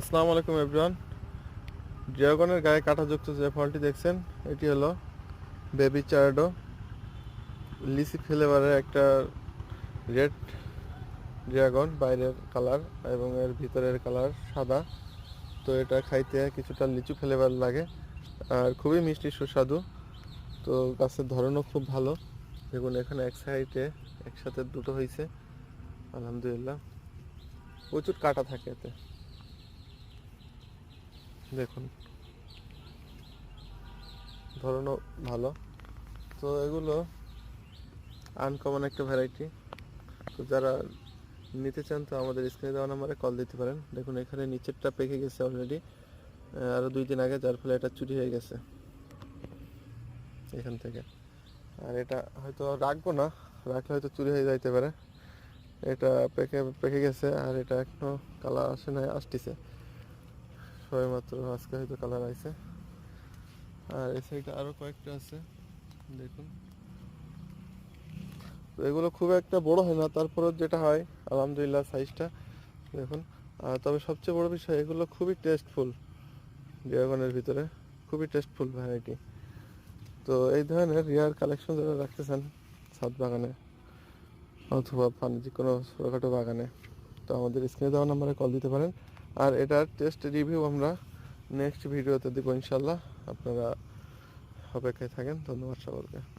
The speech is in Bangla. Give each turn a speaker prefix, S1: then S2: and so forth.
S1: আসসালামু আলাইকুম এভরিওয়ান। ড্রাগনের গায়ে কাঁটাযুক্ত যে ফলটি দেখছেন, এটি হলো বেবি চার্ডো। লিসি ফ্লেভারের একটা রেড ড্রাগন, বাইরের কালার এবং এর ভিতরের কালার সাদা। তো এটা খাইতে কিছুটা লিচু ফ্লেভার লাগে আর খুবই মিষ্টি সুস্বাদু। তো গাছের ধরনও খুব ভালো। দেখুন, এখানে এক সাইডে একসাথে দুটো হয়েছে আলহামদুলিল্লাহ। প্রচুর কাটা থাকে এতে। দেখুন। ধরনও ভালো। তো এগুলো আনকমন একটা ভ্যারাইটি তো যারা নিতে চান তো আমাদের স্ক্রিনে দেওয়া নাম্বারে কল দিতে পারেন। দেখুন, এখানে নিচেরটা পেকে গেছে অলরেডি আরও দুই দিন আগে, যার ফলে এটা চুরি হয়ে গেছে। এখান থেকে। আর এটা হয়তো রাখব না। রাখলে হয়তো চুরি হয়ে যাইতে পারে। এটা পেকে পেকে গেছে। আর এটা এখনও কালার আসে নাই, আসতেছে। সবে মাত্র, আজকে হয়তো কালার আইছে। আর এই সাইডে আরও কয়েকটা আছে, দেখুন। তো এগুলো খুব একটা বড় হয় না তারপরে যেটা হয়, আলহামদুলিল্লাহ সাইজটা দেখুন। আর তবে সবচেয়ে বড় বিষয়, এগুলো খুবই টেস্টফুল ড্রাগনের ভিতরে। খুবই টেস্টফুল ভ্যারাইটি তো এই ধরনের রিয়ার কালেকশন যারা রাখতেছেন ছাদ বাগানে অথবা বাণিজ্য কোনো ছোটোখাটো বাগানে। তো আমাদের স্ক্রিনে দেওয়া নাম্বারে কল দিতে পারেন। আর এটার টেস্ট রিভিউ আমরা নেক্সট ভিডিওতে দেবো ইনশাল্লাহ আপনারা অপেক্ষায় থাকেন। ধন্যবাদ সকলকে।